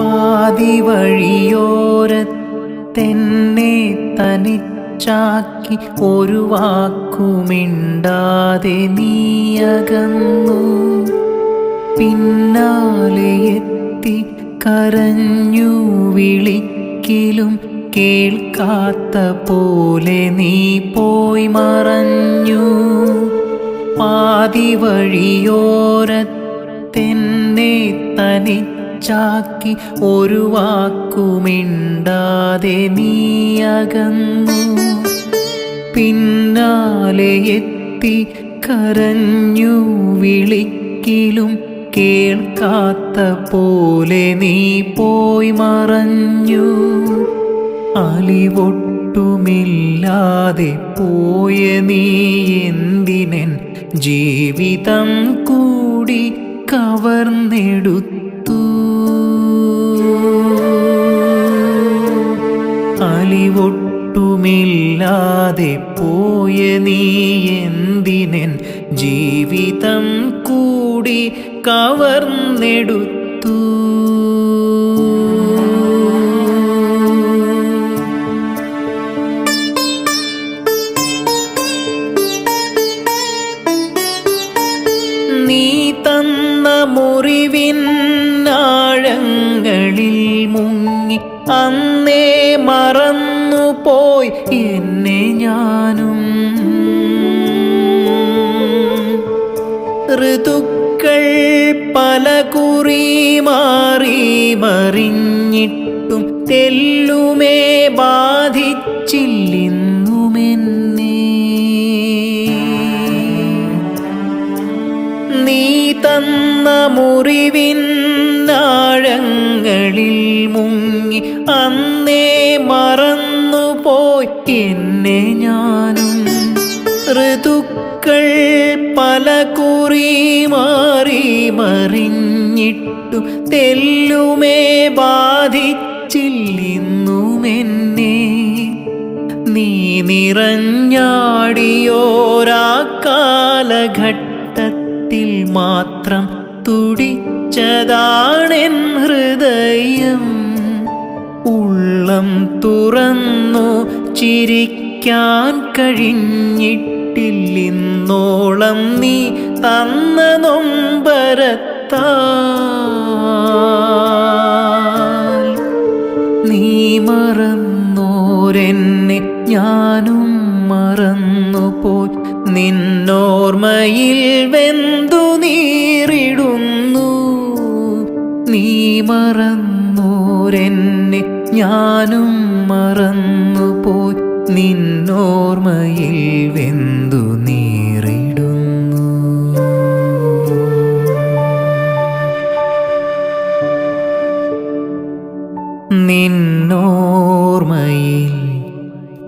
പാതി വഴിയോരത്തെന്നെ തനിച്ചാക്കി ഒരു വാക്കുമിണ്ടാതെ നീയകന്നു. പിന്നാലെ എത്തി കരഞ്ഞു വിളിക്കിലും കേൾക്കാത്ത പോലെ നീ പോയി മറഞ്ഞു. പാതി വഴിയോരത്തെന്നെ തനിച്ചാക്കി ഒരു വാക്കുമിണ്ടാതെ നീയകന്നു പിന്നാലെ എത്തി കരഞ്ഞു വിളിക്കിലും കേൾക്കാത്ത പോലെ നീ പോയി മറഞ്ഞു. അലിവൊട്ടുമില്ലാതെ പോയ നീ എന്തിനൻ ജീവിതം കൂടി കവർന്നെടുത്തു. അലിവൊട്ടുമില്ലാതെ പോയ നീ എന്തിനൻ ജീവിതം കൂടി കവർന്നെടുത്തു? നീ തന്ന മുറിവിൻ ആഴങ്ങളിൽ മുങ്ങി അന്നേ മറന്നു പോയി എന്നെ ഞാനും. ഋതുക്കൾ പല കുറി മാറി മറിഞ്ഞിട്ടും തെല്ലുമേ ബാധിച്ചില്ലെന്നുമെന്നേ. നീ തന്ന മുറിവിൻ ആഴങ്ങളിൽ മുങ്ങി അന്നേ മറന്നുപോയി. എന്നെ ഞാനും ഋതുക്കൾ പല കുറി മാറി മറിഞ്ഞിട്ടു തെല്ലുമേ ബാധിച്ചില്ലെന്നുമെന്നെ. നീ നിറഞ്ഞാടിയോരാ കാലഘട്ടത്തിൽ മാത്രം തുടിച്ചതാണെൻ ഹൃദയം. ഉള്ളം തുറന്നു ചിരിക്കാൻ കഴിഞ്ഞിട്ടില്ലിന്നോളം നീ തന്ന നൊമ്പരത്ത നീ മറന്നോരെന്നെ ഞാനും മറന്നുപോയി. നിന്നോർമ്മയിൽ വെന്തു നീറിടുന്നു മറന്നോരെന്നെ ഞാനും മറന്നുപോയി. നിന്നോർമ്മയിൽ വെന്തു നീറിടുന്നു. നിന്നോർമ്മയിൽ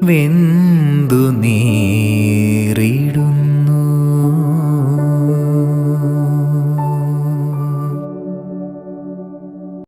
വെന്തു നീറിടുന്നു